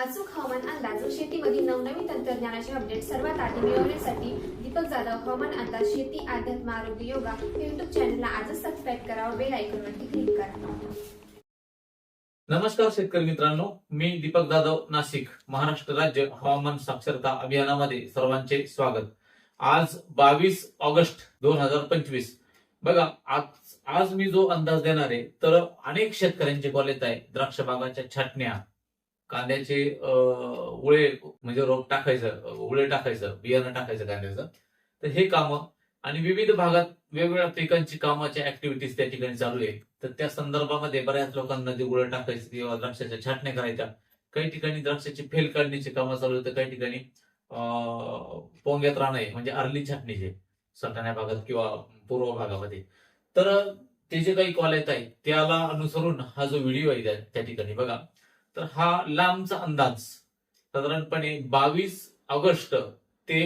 अचूक हवामान अंदाज व शेतीमधील नवनवीन तंत्रज्ञानाचे अपडेट सर्वात आधी मिळवण्यासाठी दीपक जाधव हवामान अंदाज शेती अध्यात्म आरोग्य योगा युट्यूब चॅनलला आजच सबस्क्राईब करा व बेल आयकॉनवरती क्लिक करा. नमस्कार शेतकरी मित्रांनो मी दीपक जाधव नाशिक महाराष्ट्र राज्य हवामान साक्षरता अभियानामध्ये सर्वांचे स्वागत. आज बावीस ऑगस्ट दोन हजार पंचवीस. बघा आज आज मी जो अंदाज देणार आहे तर अनेक शेतकऱ्यांचे कॉल येत आहे द्राक्ष बागाच्या छाटण्या कांद्याचे उळे म्हणजे रोप टाकायचं उळे टाकायचं बियाणं टाकायचं कांद्याचं. तर हे कामं आणि विविध भागात वेगवेगळ्या पिकांची कामाच्या ऍक्टिव्हिटीज त्या ठिकाणी चालू आहे तर त्या संदर्भामध्ये बऱ्याच लोकांना जे गुळ टाकायचं किंवा द्राक्षाच्या छाटण्या करायच्या. काही ठिकाणी द्राक्षाची फेल काढण्याची कामं चालू आहेत. तर काही ठिकाणी पोंग्यात राहणे म्हणजे अर्ली छाटणीचे सटाण्या भागात किंवा पूर्व भागामध्ये. तर ते जे काही कॉल येत आहे त्याला अनुसरून हा जो व्हिडिओ आहे त्या ठिकाणी बघा. तर हा लांबचा अंदाज. साधारणपणे बावीस ऑगस्ट ते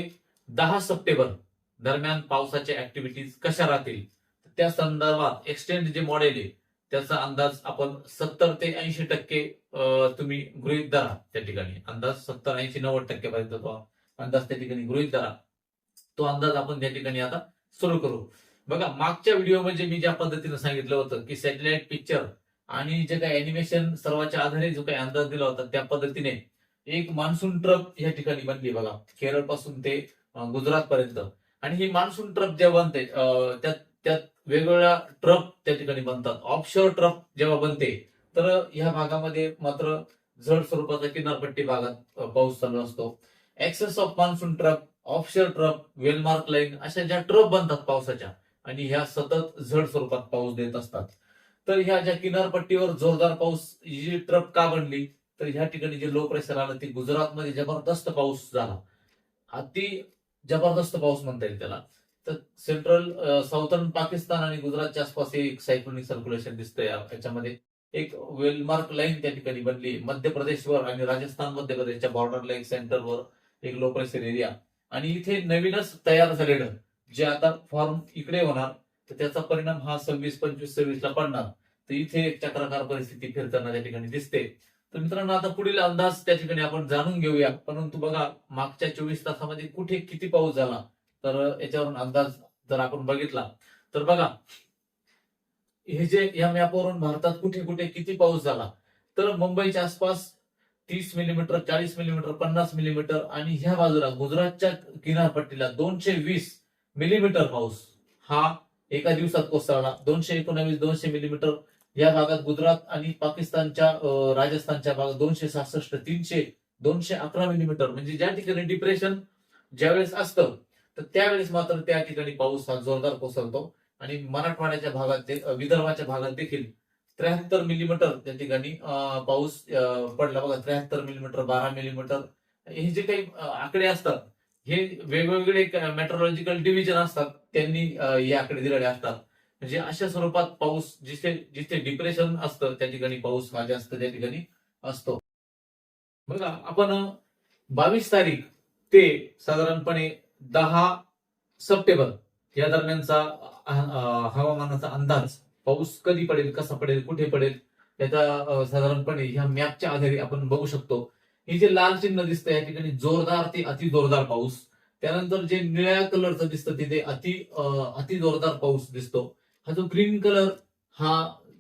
दहा सप्टेंबर दरम्यान पावसाच्या ऍक्टिव्हिटीज कशा राहतील? त्या संदर्भात एक्सटेंड जे मॉडेल आहे त्याचा अंदाज आपण सत्तर ते ऐंशी टक्के तुम्ही गृहित धरा त्या ठिकाणी. अंदाज सत्तर ऐंशी नव्वद टक्केपर्यंत तो अंदाज त्या ठिकाणी गृहित धरा. तो अंदाज आपण त्या ठिकाणी आता सुरू करू. बघा मागच्या व्हिडिओ म्हणजे मी ज्या पद्धतीने सांगितलं होतं की सॅटेलाइट पिक्चर आणि जे काही अॅनिमेशन सर्वांच्या आधारे जो काही अंदाज दिला होता त्या पद्धतीने एक मान्सून ट्रप या ठिकाणी बनली बघा. केरळपासून ते गुजरात पर्यंत आणि ही मान्सून ट्रप जेव्हा बनते त्यात त्यात वेगवेगळ्या ट्रप त्या ठिकाणी बनतात. ऑफशोअर ट्रप जेव्हा बनते तर ह्या भागामध्ये मात्र जड स्वरूपाचा किनारपट्टी भागात पाऊस चालू असतो. Axis of monsoon trough offshore trough well marked line अशा ज्या ट्रप बनतात पावसाच्या आणि ह्या सतत जड स्वरूपात पाऊस देत असतात. तर ह्या ज्या किनारपट्टीवर जोरदार पाऊस जी ट्रप का बनली तर ह्या ठिकाणी जे लो प्रेशर आलं ते गुजरातमध्ये जबरदस्त पाऊस झाला. अति जबरदस्त पाऊस म्हणता येईल त्याला. तर सेंट्रल साऊथर्न पाकिस्तान आणि गुजरातच्या आसपास एक सायक्लोनिक सर्क्युलेशन दिसतंय. त्याच्यामध्ये एक वेलमार्क लाईन त्या ठिकाणी बनली. मध्य प्रदेशवर आणि राजस्थान मध्य प्रदेशच्या बॉर्डर लाईन सेंटरवर एक लो प्रेशर एरिया आणि इथे नवीनच तयार झालेलं जे आता फॉर्म इकडे होणार तर त्याचा परिणाम हा सव्वीस पंचवीस सव्वीस ला पडणार. तर इथे एक चक्राकार परिस्थिती फिरताना त्या ठिकाणी दिसते. तर मित्रांनो आता पुढील अंदाज त्या ठिकाणी आपण जाणून घेऊया. परंतु बघा मागच्या चोवीस तासामध्ये कुठे किती पाऊस झाला? तर याच्यावरून अंदाज जर आपण बघितला तर बघा हे जे या मॅपवरून भारतात कुठे कुठे किती पाऊस झाला? तर मुंबईच्या आसपास तीस मिलीमीटर चाळीस मिलीमीटर पन्नास मिलीमीटर आणि ह्या बाजूला गुजरातच्या किनारपट्टीला दोनशे वीस मिलीमीटर पाऊस. हा एका दिवसात कोसळला. दोनशे एकोणावीस दोनशे मिलीमीटर या भागात गुजरात आणि पाकिस्तानच्या राजस्थानच्या भागात दोनशे सहासष्ट तीनशे दोनशे अकरा मिलीमीटर म्हणजे ज्या ठिकाणी डिप्रेशन ज्यावेळेस असतं तर त्यावेळेस मात्र त्या ठिकाणी पाऊस हा जोरदार कोसळतो. आणि मराठवाड्याच्या भागात विदर्भाच्या भागात देखील त्र्याहत्तर मिलीमीटर त्या ठिकाणी पाऊस पडला. बघा त्र्याहत्तर मिलीमीटर बारा मिलीमीटर हे जे काही आकडे असतात हे वेगवेगळे मेट्रोलॉजिकल डिव्हिजन असतात त्यांनी याकडे दिलेले असतात. म्हणजे अशा स्वरूपात पाऊस जिथे जिथे डिप्रेशन असतं त्या ठिकाणी पाऊस हा जास्त त्या ठिकाणी असतो. बघा आपण बावीस तारीख ते साधारणपणे दहा सप्टेंबर या दरम्यानचा हवामानाचा अंदाज पाऊस कधी पडेल कसा पडेल कुठे पडेल याचा साधारणपणे ह्या मॅपच्या आधारे आपण बघू शकतो. हे जे लाल चिन्ह दिसतं या ठिकाणी जोरदार ते अति जोरदार पाऊस. त्यानंतर जे निळ्या कलरचं दिसतं तिथे अति अति जोरदार पाऊस दिसतो हा जो ग्रीन कलर हा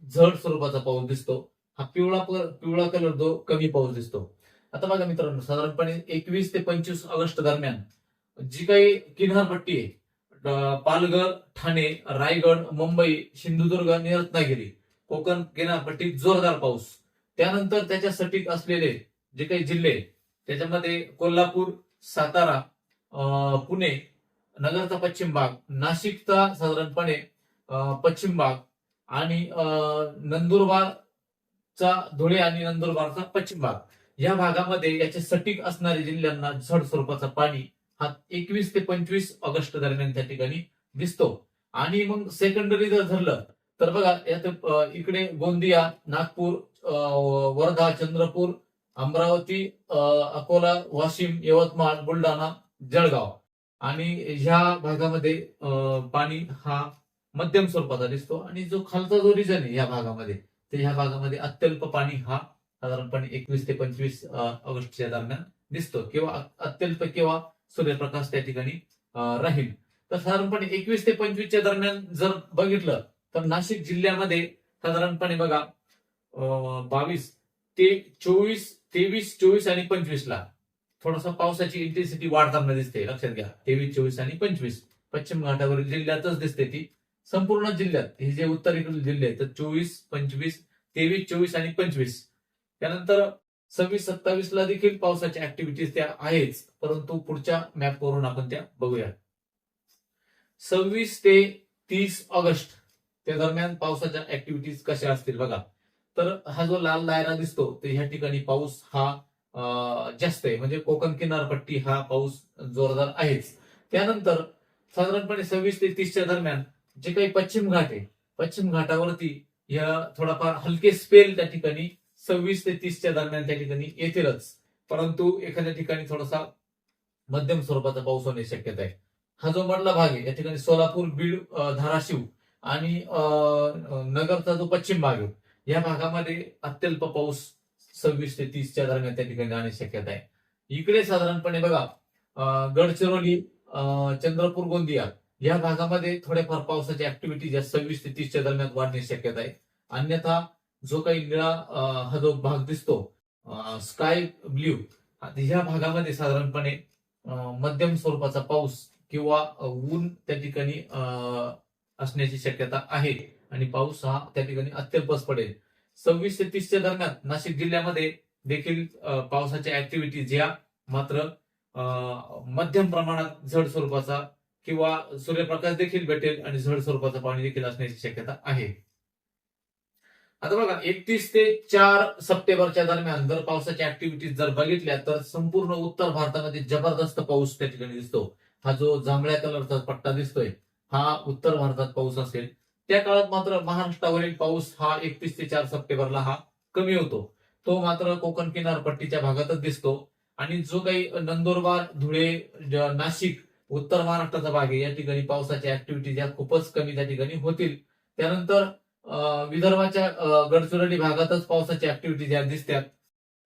झड स्वरूपाचा पाऊस दिसतो. हा पिवळा पिवळा कलर जो कमी पाऊस दिसतो. आता बघा मित्रांनो साधारणपणे एकवीस ते पंचवीस ऑगस्ट दरम्यान जी काही किनारपट्टी आहे पालघर ठाणे रायगड मुंबई सिंधुदुर्ग आणि रत्नागिरी कोकण किनारपट्टीत जोरदार पाऊस. त्यानंतर त्याच्या सटीक असलेले जे काही जिल्हे त्याच्यामध्ये कोल्हापूर सातारा अं, पुणे नगरचा पश्चिम भाग नाशिकचा साधारणपणे पश्चिम भाग आणि अं, नंदुरबारचा धुळे आणि नंदुरबारचा पश्चिम भाग. या भागामध्ये याचे सटीक असणारे जिल्ह्यांना झड स्वरूपाचा पाणी हा एकवीस ते पंचवीस ऑगस्ट दरम्यान त्या ठिकाणी दिसतो. आणि मग सेकंडरी जर धरलं तर बघा यात इकडे गोंदिया नागपूर अं, वर्धा चंद्रपूर अमरावती अं, अकोला वाशिम यवतमाळ बुलढाणा जळगाव. आणि ह्या भागामध्ये अं, पाणी हा मध्यम स्वरूपाचा दिसतो आणि जो खालचा जो रिजन आहे या भागामध्ये तर ह्या भागामध्ये अत्यल्प पाणी हा साधारणपणे एकवीस ते पंचवीस ऑगस्टच्या दरम्यान दिसतो किंवा अत्यल्प किंवा सूर्यप्रकाश त्या ठिकाणी राहील. तर साधारणपणे एकवीस ते पंचवीसच्या दरम्यान जर बघितलं तर नाशिक जिल्ह्यामध्ये साधारणपणे बघा बावीस ते चोवीस तेवीस चोवीस आणि पंचवीस ला. थोडासा पावसाची इंटेन्सिटी वाढताना दिसते लक्षात घ्या. तेवीस चोवीस आणि पंचवीस. पश्चिम घाटावरील जिल्ह्यातच दिसते ती. संपूर्ण जिल्ह्यात हे जे उत्तरेकडील जिल्हे आहेत तर चोवीस पंचवीस तेवीस चोवीस आणि पंचवीस. त्यानंतर सव्वीस सत्तावीस ला देखील पावसाच्या ऍक्टिव्हिटीज त्या आहेच परंतु पुढच्या मॅपवरून आपण त्या बघूया. सव्वीस ते तीस ऑगस्ट त्या दरम्यान पावसाच्या ऍक्टिव्हिटीज कशा असतील बघा. तर हा जो लाल दायरा दिसतो तर ह्या ठिकाणी पाऊस हा जास्त आहे. म्हणजे कोकण किनारपट्टी हा पाऊस जोरदार आहेच. त्यानंतर साधारणपणे सव्वीस ते तीसच्या दरम्यान जे काही पश्चिम घाट आहे पश्चिम घाटावरती या थोडाफार हलके स्पेल त्या ठिकाणी सव्वीस ते तीसच्या दरम्यान त्या ठिकाणी येतीलच. परंतु एखाद्या ठिकाणी थोडासा मध्यम स्वरूपाचा पाऊस होण्याची शक्यता आहे. हा जो मधला भाग आहे या ठिकाणी सोलापूर बीड धाराशिव आणि अं, नगरचा जो पश्चिम भाग आहे या भागामध्ये अत्यल्प पाऊस सव्वीस ते तीसच्या दरम्यान त्या ठिकाणी जाण्याची शक्यता आहे. इकडे साधारणपणे बघा गडचिरोली चंद्रपूर गोंदिया या भागामध्ये थोड्याफार पावसाची ऍक्टिव्हिटी ज्या सव्वीस ते तीसच्या दरम्यान वाढण्याची शक्यता आहे. अन्यथा जो काही निळा हा जो भाग दिसतो स्काय ब्ल्यू ह्या भागामध्ये साधारणपणे मध्यम स्वरूपाचा पाऊस किंवा ऊन त्या ठिकाणी अं, असण्याची शक्यता आहे. आणि पाऊस हा त्या ठिकाणी अत्यल्पच पडेल. सव्वीस ते तीसच्या दरम्यान नाशिक जिल्ह्यामध्ये देखील पावसाच्या ऍक्टिव्हिटीज या मात्र अं, मध्यम प्रमाणात झड स्वरूपाचा किंवा सूर्यप्रकाश देखील भेटेल आणि झड स्वरूपाचं पाणी देखील असण्याची शक्यता आहे. आता बघा एकतीस ते चार सप्टेंबरच्या दरम्यान जर पावसाच्या ऍक्टिव्हिटीज जर बघितल्या तर संपूर्ण उत्तर भारतामध्ये जबरदस्त पाऊस त्या ठिकाणी दिसतो. हा जो जांभळ्या कलरचा पट्टा दिसतोय हा उत्तर भारतात पाऊस असेल. त्या काळात मात्र महाराष्ट्रावरील पाऊस हा एकतीस ते चार सप्टेंबरला हा कमी होतो. तो मात्र कोकण किनारपट्टीच्या भागातच दिसतो. आणि जो काही नंदुरबार धुळे नाशिक उत्तर महाराष्ट्राचा भाग आहे या ठिकाणी पावसाच्या ऍक्टिव्हिटीज ज्या खूपच कमी त्या ठिकाणी होतील. त्यानंतर अं, विदर्भाच्या गडचिरोली भागातच पावसाच्या ऍक्टिव्हिटीज ज्या दिसतात.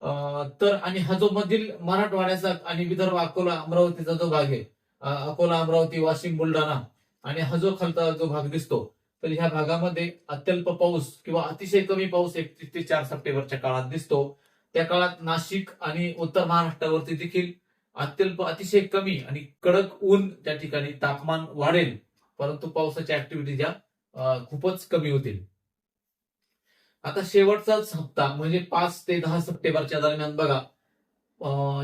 अं, तर आणि हा जो मधील मराठवाड्याचा आणि विदर्भ अकोला अमरावतीचा जो भाग आहे अकोला अमरावती वाशिम बुलढाणा आणि हा जो खालचा जो भाग दिसतो तर ह्या भागामध्ये अत्यल्प पाऊस किंवा अतिशय कमी पाऊस एकतीस ते चार सप्टेंबरच्या काळात दिसतो. त्या काळात नाशिक आणि उत्तर महाराष्ट्रावरती देखील अत्यल्प अतिशय कमी आणि कडक ऊन त्या ठिकाणी तापमान वाढेल. परंतु पावसाच्या ऍक्टिव्हिटी या खूपच कमी होतील. आता शेवटचाच हप्ता म्हणजे पाच ते दहा सप्टेंबरच्या दरम्यान बघा.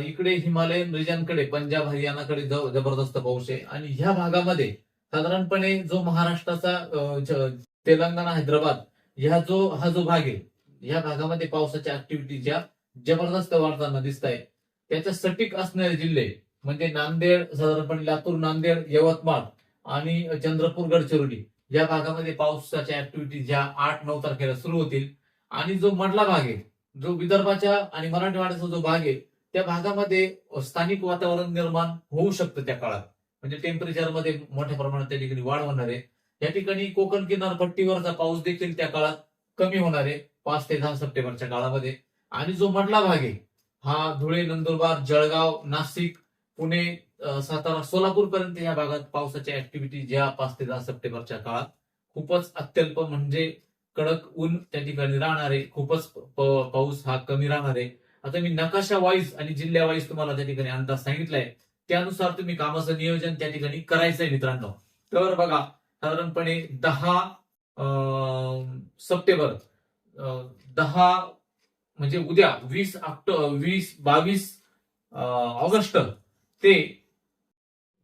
इकडे हिमालयन रिजनकडे पंजाब हरियाणाकडे जबरदस्त पाऊस आहे. आणि ह्या भागामध्ये साधारणपणे जो महाराष्ट्राचा तेलंगणा हैदराबाद ह्या जो हा जो भाग आहे या भागामध्ये पावसाच्या ऍक्टिव्हिटी ज्या जबरदस्त वाढताना दिसत आहे त्याच्या सटीक असणारे जिल्हे म्हणजे नांदेड साधारणपणे लातूर नांदेड यवतमाळ आणि चंद्रपूर गडचिरोली या भागामध्ये पावसाच्या ऍक्टिव्हिटी ज्या आठ नऊ तारखेला सुरू होतील. आणि जो मधला भाग आहे जो विदर्भाच्या आणि मराठवाड्याचा जो भाग आहे त्या भागामध्ये स्थानिक वातावरण निर्माण होऊ शकतं त्या काळात. म्हणजे टेम्परेचरमध्ये मोठ्या प्रमाणात त्या ठिकाणी वाढ होणार आहे. या ठिकाणी कोकण किनारपट्टीवरचा पाऊस देखील त्या काळात कमी होणार आहे. पाच ते दहा सप्टेंबरच्या काळामध्ये. आणि जो मधला भाग आहे हा धुळे नंदुरबार जळगाव नाशिक पुणे सातारा सोलापूर पर्यंत या भागात पावसाच्या ऍक्टिव्हिटी ज्या पाच ते दहा सप्टेंबरच्या काळात खूपच अत्यल्प म्हणजे कडक ऊन त्या ठिकाणी राहणार आहे. खूपच पाऊस हा कमी राहणार आहे. आता मी नकाशा वाईज आणि जिल्ह्या वाईज तुम्हाला त्या ठिकाणी अंदाज सांगितलाय. त्यानुसार तुम्ही कामाचं नियोजन त्या ठिकाणी करायचंय मित्रांनो. तर बघा साधारणपणे दहा अं, सप्टेंबर अं, दहा म्हणजे उद्या वीस ऑक्टो वीस बावीस अं, ऑगस्ट ते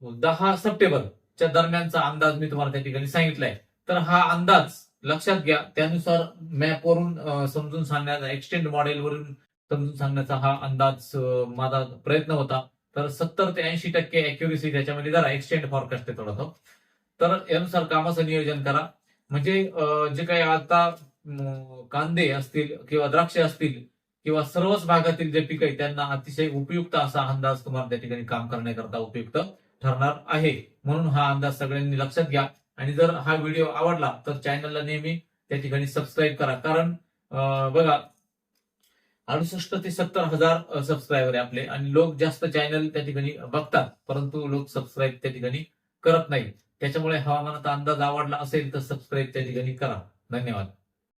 दहा सप्टेंबरच्या दरम्यानचा अंदाज मी तुम्हाला त्या ठिकाणी सांगितलाय. तर हा अंदाज लक्षात घ्या. त्यानुसार मॅपवरून समजून सांगण्याचा एक्सटेंड मॉडेलवरून समजून सांगण्याचा हा अंदाज माझा प्रयत्न होता. तर सत्तर ते ऐंशी टक्के अॅक्युरेसी त्याच्यामध्ये जरा एक्सटेंड फॉरकास्ट आहे थोडासा. तर यानुसार कामाचं नियोजन करा. म्हणजे जे काही आता कांदे असतील किंवा द्राक्ष असतील किंवा सर्वच भागातील जे पीक आहे त्यांना अतिशय उपयुक्त असा अंदाज तुम्हाला त्या ठिकाणी काम करण्याकरता उपयुक्त ठरणार आहे. म्हणून हा अंदाज सगळ्यांनी लक्षात घ्या. आणि जर हा व्हिडिओ आवडला तर चॅनलला नेहमी त्या ठिकाणी सबस्क्राईब करा. कारण बघा अडुसष्ट ते सत्तर हजार सबस्क्रायबर आहे आपले. आणि लोक जास्त चॅनल त्या ठिकाणी बघतात परंतु लोक सबस्क्राईब त्या ठिकाणी करत नाही त्याच्यामुळे हवामानाचा अंदाज आवडला असेल तर सबस्क्राईब त्या ठिकाणी करा. धन्यवाद.